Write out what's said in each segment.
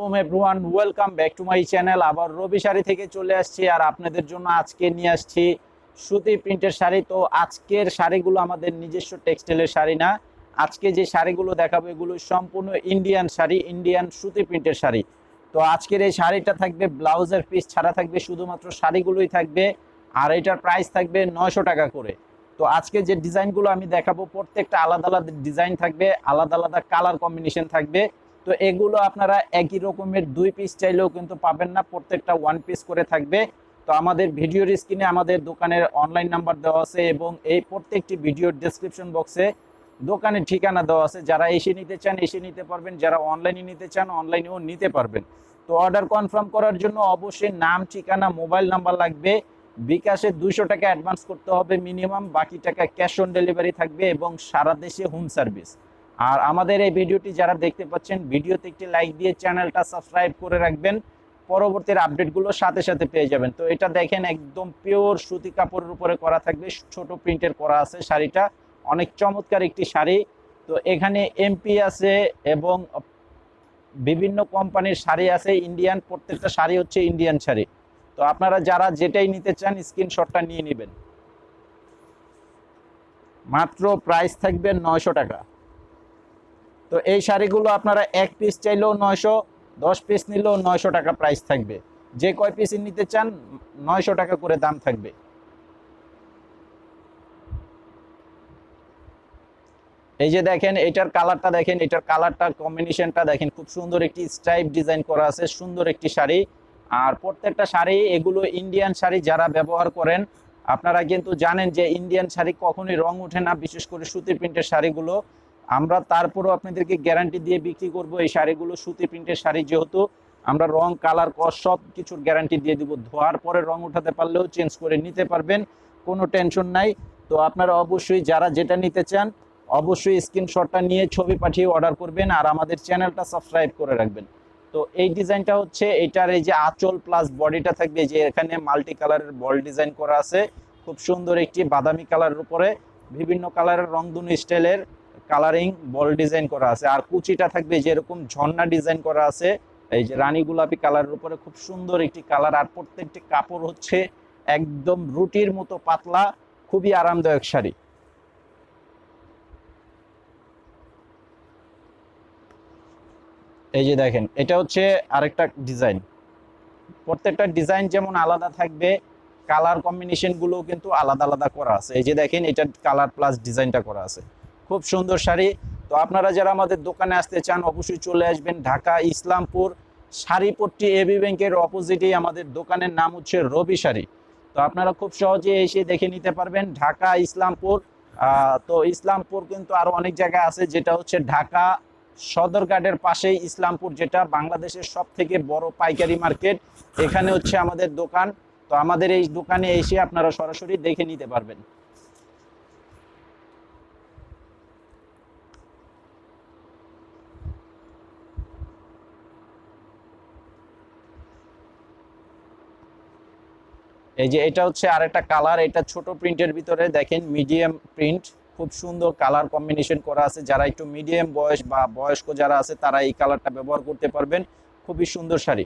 আলাইকুম everyone welcome back to my channel আবার রবি শাড়ি থেকে চলে আসছি আর আপনাদের জন্য আজকে নিয়ে আসছি সুতি প্রিন্টের শাড়ি। তো আজকের শাড়িগুলো আমাদের নিজস্ব টেক্সটাইলের শাড়ি না। আজকে যে শাড়িগুলো দেখাবো, এগুলো সম্পূর্ণ ইন্ডিয়ান শাড়ি ইন্ডিয়ান সুতি প্রিন্টের শাড়ি। তো আজকের এই শাড়িটা থাকবে, ব্লাউজের পিস ছাড়া থাকবে, শুধুমাত্র শাড়িগুলোই থাকবে আর এটার প্রাইস থাকবে নয়শো টাকা করে। তো আজকে যে ডিজাইনগুলো আমি দেখাবো, প্রত্যেকটা আলাদা আলাদা ডিজাইন থাকবে, আলাদা আলাদা কালার কম্বিনেশন থাকবে। তো এগুলো আপনারা একই রকমের দুই পিস চাইলেও কিন্তু পাবেন না, প্রত্যেকটা ওয়ান পিস করে থাকবে। তো আমাদের ভিডিওর স্ক্রিনে আমাদের দোকানের অনলাইন নাম্বার দেওয়া আছে এবং এই প্রত্যেকটি ভিডিওর ডেসক্রিপশন বক্সে দোকানের ঠিকানা দেওয়া আছে। যারা এসে নিতে চান, এসে নিতে পারবেন। যারা অনলাইনে নিতে চান অনলাইনেও নিতে পারবেন। তো অর্ডার কনফার্ম করার জন্য অবশ্যই নাম, ঠিকানা মোবাইল নাম্বার লাগবে। বিকাশে দুশো টাকা অ্যাডভান্স করতে হবে মিনিমাম বাকি টাকা ক্যাশ অন ডেলিভারি থাকবে এবং সারা দেশে হোম সার্ভিস আর আমাদের এই ভিডিওটি যারা দেখতে পাচ্ছেন, ভিডিওতে একটি লাইক দিয়ে চ্যানেলটা সাবস্ক্রাইব করে রাখবেন। পরবর্তীর আপডেটগুলো সাথে সাথে পেয়ে যাবেন। তো এটা দেখেন একদম পিওর সুতি কাপড়ের উপরে করা থাকবে। ছোট প্রিন্টের করা আছে শাড়িটা। অনেক চমৎকার একটি শাড়ি। তো এখানে এমপি আছে এবং বিভিন্ন কোম্পানির শাড়ি আছে। ইন্ডিয়ান প্রত্যেকটা শাড়ি হচ্ছে ইন্ডিয়ান শাড়ি। তো আপনারা যারা যেটাই নিতে চান স্ক্রিনশটটা নিয়ে নেবেন। মাত্র প্রাইস থাকবে নয়শো টাকা। তো এই শাড়িগুলো আপনারা এক পিস চাইলেও নয়শো, দশ পিস নিলেও নয়শো টাকা প্রাইস থাকবে। যে কয় পিস নিতে চান, নয়শো টাকা করে দাম থাকবে। এই যে দেখেন, এটার কালারটা দেখেন, এটার কালারটা কম্বিনেশনটা দেখেন, খুব সুন্দর একটি স্ট্রাইপ ডিজাইন করা আছে, সুন্দর একটি শাড়ি। আর প্রত্যেকটা শাড়ি, এগুলো ইন্ডিয়ান শাড়ি যারা ব্যবহার করেন, আপনারা কিন্তু জানেন যে ইন্ডিয়ান শাড়ি কখনোই রং ওঠে না, বিশেষ করে সুতির প্রিন্টের শাড়িগুলো। আমরা তারপরেও আপনাদেরকে গ্যারান্টি দিয়ে বিক্রি করব এই শাড়িগুলো, সুতি প্রিন্টের শাড়ি যেহেতু, আমরা রং কালার কস সব কিছুর গ্যারান্টি দিয়ে দিব। ধোয়ার পরে রং উঠাতে পারলেও চেঞ্জ করে নিতে পারবেন, কোনো টেনশন নাই। তো আপনারা অবশ্যই যারা যেটা নিতে চান, অবশ্যই স্ক্রিনশটটা নিয়ে ছবি পাঠিয়ে অর্ডার করবেন আর আমাদের চ্যানেলটা সাবস্ক্রাইব করে রাখবেন। তো এই ডিজাইনটা হচ্ছে, এটার এই যে আঁচল প্লাস বডিটা থাকবে, যে এখানে মাল্টি কালারের বল ডিজাইন করা আছে, খুব সুন্দর একটি বাদামি কালারের উপরে, বিভিন্ন কালারের রংধনু স্টাইলের কালারিং বল ডিজাইন করা আছে। আর কুচিটা থাকবে যেরকম ঝর্ণা ডিজাইন করা আছে। এই যে রানী গোলাপি কালারের উপরে খুব সুন্দর একটি কালার আর প্রত্যেকটি কাপড় হচ্ছে একদম রুটির মতো পাতলা, খুবই আরামদায়ক শাড়ি। এই যে দেখেন, এটা হচ্ছে আরেকটা ডিজাইন প্রত্যেকটা ডিজাইন যেমন আলাদা থাকবে কালার কম্বিনেশনগুলো কিন্তু আলাদা আলাদা করা আছে। এই যে দেখেন, এটা কালার প্লাস ডিজাইনটা করা আছে। খুব সুন্দর শাড়ি। তো আপনারা যারা আমাদের দোকানে আসতে চান, অবশ্যই চলে আসবেন ঢাকা ইসলামপুর, শাড়িপট্টি এবি ব্যাংকের অপোজিটেই আমাদের দোকানের নাম হচ্ছে রবি শাড়ি। তো আপনারা খুব সহজে এসে দেখে নিতে পারবেন ঢাকা ইসলামপুর। তো ইসলামপুর কিন্তু আরও অনেক জায়গা আছে, যেটা হচ্ছে ঢাকা সদরঘাটের পাশেই ইসলামপুর, যেটা বাংলাদেশের সব থেকে বড় পাইকারি মার্কেট। এখানে হচ্ছে আমাদের দোকান। তো আমাদের এই দোকানে এসে আপনারা সরাসরি দেখে নিতে পারবেন। এই যে এটা হচ্ছে আরেকটা কালার এটা ছোট প্রিন্টের ভিতরে দেখেন মিডিয়াম প্রিন্ট খুব সুন্দর কালার কম্বিনেশন করা আছে। যারা একটু মিডিয়াম বয়স বা বয়স্ক যারা আছে, তারা এই কালারটা ব্যবহার করতে পারবেন। খুবই সুন্দর শাড়ি।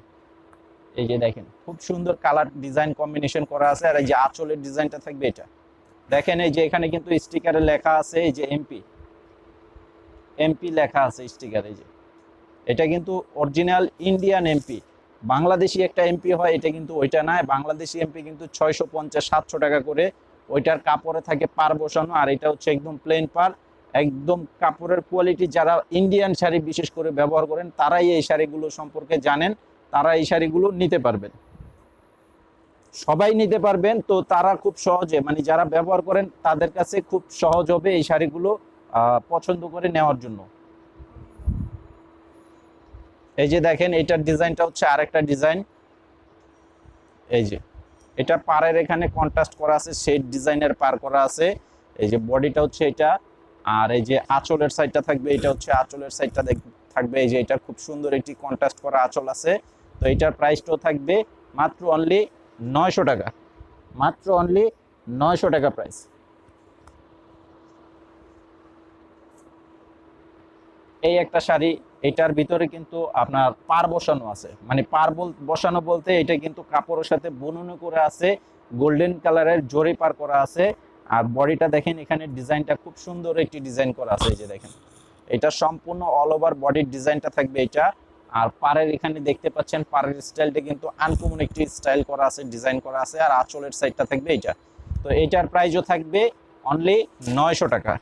এই যে দেখেন, খুব সুন্দর কালার ডিজাইন কম্বিনেশন করা আছে। আর এই যে আঁচলের ডিজাইনটা থাকবে এটা। দেখেন, এই যে এখানে কিন্তু স্টিকারে লেখা আছে, এই যে এমপি এমপি লেখা আছে স্টিকারে যে। এটা কিন্তু অরিজিনাল ইন্ডিয়ান এমপি বাংলাদেশি একটা এমপি হয়, এটা কিন্তু ওইটা না, বাংলাদেশি এমপি কিন্তু ছয়শো পঞ্চাশ, সাতশো টাকা করে ওইটার কাপড়ে থাকে পার বসানো, আর এটা হচ্ছে একদম প্লেন পার, একদম কাপড়ের কোয়ালিটি যারা ইন্ডিয়ান শাড়ি বিশেষ করে ব্যবহার করেন, তারাই এই শাড়িগুলো সম্পর্কে জানেন, তারা এই শাড়িগুলো নিতে পারবেন। সবাই নিতে পারবেন, তো তারা খুব সহজে মানে যারা ব্যবহার করেন, তাদের কাছে খুব সহজ হবে এই শাড়িগুলো পছন্দ করে নেওয়ার জন্য। এই যে দেখেন, এটার ডিজাইনটা হচ্ছে আরেকটা ডিজাইন। এই যে, এটা পাড়ের এখানে কন্ট্রাস্ট করা আছে শেড ডিজাইনের পার করা আছে। এই যে বডিটা হচ্ছে এটা, আর এই যে আঁচলের সাইডটা থাকবে, এটা হচ্ছে আঁচলের সাইডটা থাকবে। এই যে এটা খুব সুন্দর একটি কন্ট্রাস্ট করা আঁচল আছে। তো এটার প্রাইসটাও থাকবে মাত্র অনলি নয়শো টাকা। মাত্র অনলি নয়শো টাকা প্রাইস এই একটা শাড়ি, এটার ভিতরে কিন্তু আপনার পার বসানো আছে। মানে পার বসানো বলতে এটা কিন্তু কাপড়ের সাথে বুননো করে আছে, গোল্ডেন কালারের জরি পার করা আছে। আর বডিটা দেখেন, এখানে ডিজাইনটা খুব সুন্দর একটি ডিজাইন করা আছে, এই যে দেখেন। এটা সম্পূর্ণ অল ওভার বডির ডিজাইনটা থাকবে এটা। আর পাড়ের এখানে দেখতে পাচ্ছেন, পাড়ের স্টাইলটা কিন্তু আনকমন একটি স্টাইল করা আছে, ডিজাইন করা আছে। আর আঁচলের সাইডটা থাকবে এটা। তো এটার প্রাইসও থাকবে অনলি নয়শো টাকা।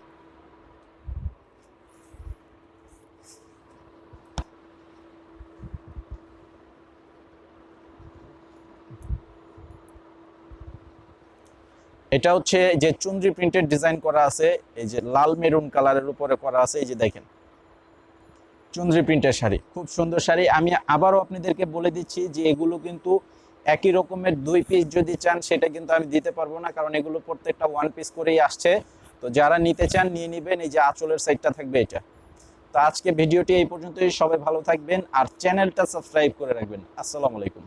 এটা হচ্ছে যে চুন্দ্রি প্রিন্টের ডিজাইন করা আছে, এই যে লাল মেরুন কালারের উপরে করা আছে, এই যে দেখেন। চুন্দ্রি প্রিন্টের শাড়ি, খুব সুন্দর শাড়ি। আমি আবারও আপনাদেরকে বলে দিচ্ছি যে এগুলো কিন্তু একই রকমের দুই পিস যদি চান, সেটা কিন্তু আমি দিতে পারব না, কারণ এগুলো প্রত্যেকটা ওয়ান পিস করেই আসছে। তো যারা নিতে চান, নিয়ে নেবেন, এই যে আঁচলের সাইডটা থাকবে এটা। তো আজকে ভিডিওটি এই পর্যন্তই, সবাই ভালো থাকবেন, আর চ্যানেলটা সাবস্ক্রাইব করে রাখবেন। আসসালামু আলাইকুম।